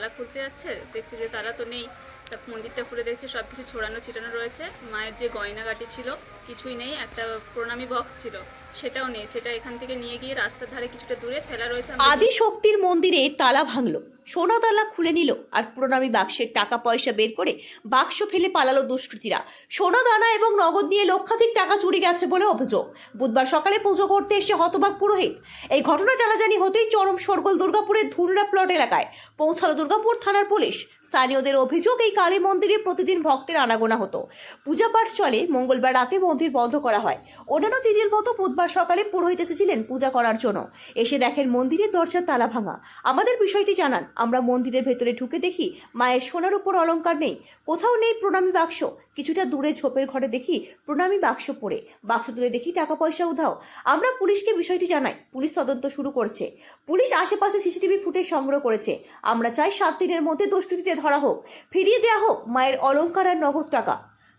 তালা খুলতে যাচ্ছে, দেখছি যে তালা তো নেই। তা মন্দিরটা খুলে দেখছি সব কিছু ছড়ানো ছিটানো রয়েছে। মায়ের যে গয়নাগাটি ছিল, কিছুই নেই, একটা প্রণামী বক্স ছিল, সেটাও নেই। সেটা এখান থেকে নিয়ে গিয়ে রাস্তার ধারে কিছুটা দূরে ফেলা রয়েছে। আদি শক্তির মন্দিরে তালা ভাঙলো। সোনা তালা খুলে নিল আর প্রণামী বাক্সের টাকা পয়সা বের করে বাক্স ফেলে পালালো দুষ্কৃতীরা। সোনা দানা এবং নগদ নিয়ে লক্ষাধিক টাকা চুরি গেছে বলে অভিযোগ। বুধবার সকালে পুজো করতে এসে হতবাক পুরোহিত। এই ঘটনা জানাজানি হতেই চরম সরগোল দুর্গাপুরের ধুনরা প্লট এলাকায় পৌঁছালো দুর্গাপুর থানার পুলিশ। স্থানীয়দের অভিযোগ, এই কালী মন্দিরে প্রতিদিন ভক্তের আনাগোনা হতো। পূজা পাঠ চলে, মঙ্গলবার রাতে মন্দির বন্ধ করা হয়। অন্যান্য দিনের মতো বুধবার সকালে পুরোহিত এসেছিলেন পূজা করার জন্য। এসে দেখেন মন্দিরের দরজার তালা ভাঙা। আমাদের বিষয়টি জানান আমরা মন্দিরের ভেতরে ঢুকে দেখি মায়ের সোনার উপর অলংকার নেই। কোথাও নেই প্রণামী বাক্স। কিছুটা দূরে ঝোপের ঘরে দেখি প্রণামী বাক্স পড়ে। বাক্স তুলে দেখি টাকা পয়সা উধাও। আমরা পুলিশকে বিষয়টি জানাই। পুলিশ তদন্ত শুরু করছে। পুলিশ আশেপাশে সিসিটিভি ফুটেজ সংগ্রহ করেছে। আমরা চাই সাত দিনের মধ্যে দুষ্কৃতীতে ধরা হোক। ফিরিয়ে দেওয়া হোক মায়ের অলংকার আর নগদ টাকা।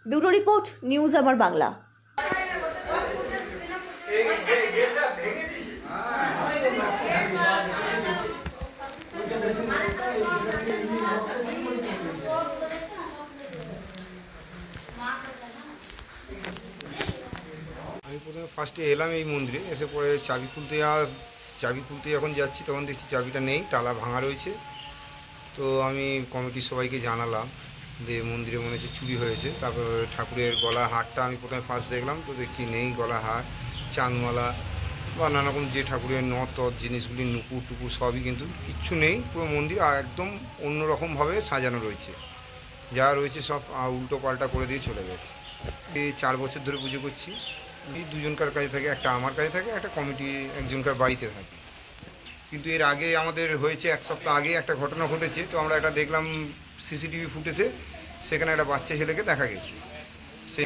ব্যুরো রিপোর্ট, নিউজ আমার বাংলা। আমি প্রথমে ফার্স্টে এলাম এই মন্দিরে, এসে পরে চাবি খুলতে চাবি খুলতে যখন যাচ্ছি তখন দেখছি চাবিটা নেই, তালা ভাঙা রয়েছে। তো আমি কমিটির সবাইকে জানালাম যে মন্দিরে মনে হচ্ছে চুরি হয়েছে। তারপর ঠাকুরের গলা হারটা আমি প্রথমে ফার্স্ট দেখলাম, তো দেখছি নেই গলা হার, চাঁদমালা বা নানা রকম যে ঠাকুরের নথ জিনিসগুলি, নুপুর টুকুর সবই কিন্তু কিচ্ছু নেই, পুরো মন্দির আর একদম অন্যরকমভাবে সাজানো রয়েছে। যা রয়েছে সব উল্টো পাল্টা করে দিয়ে চলে গেছে। এই চার বছর ধরে পুজো করছি। দুজনকার কাছে থাকে, একটা আমার কাছে থাকে, একটা কমিটি একজনকার বাড়িতে থাকে। কিন্তু এর আগে আমাদের হয়েছে এক সপ্তাহ আগে একটা ঘটনা ঘটেছে, তো আমরা এটা দেখলাম সিসিটিভি ফুটেজে সেখানে একটা বাচ্চা ছেলেকে দেখা গেছে। সে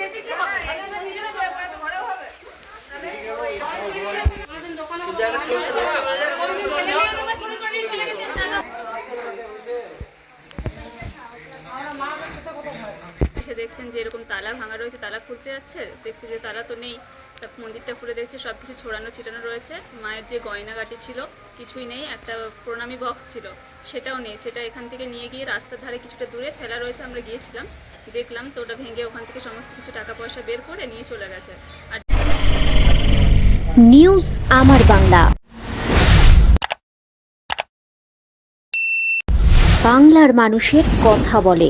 দেখছেন যে এরকম তালা ভাঙা রয়েছে, তালা খুলতে যাচ্ছে, দেখছি যে তালা তো নেই। তা মন্দিরটা খুলে দেখছি সব কিছু ছড়ানো ছিটানো রয়েছে। মায়ের যে গয়নাগাটি ছিল, কিছুই নেই, একটা প্রণামী বক্স ছিল, সেটাও নেই। সেটা এখান থেকে নিয়ে গিয়ে রাস্তার ধারে কিছুটা দূরে ফেলা রয়েছে, আমরা গিয়েছিলাম। দেখলাম তো ওটা ভেঙে ওখান থেকে সমস্ত কিছু টাকা পয়সা বের করে নিয়ে চলে গেছে। আর নিউজ আমার বাংলা। বাংলার মানুষের কথা বলে।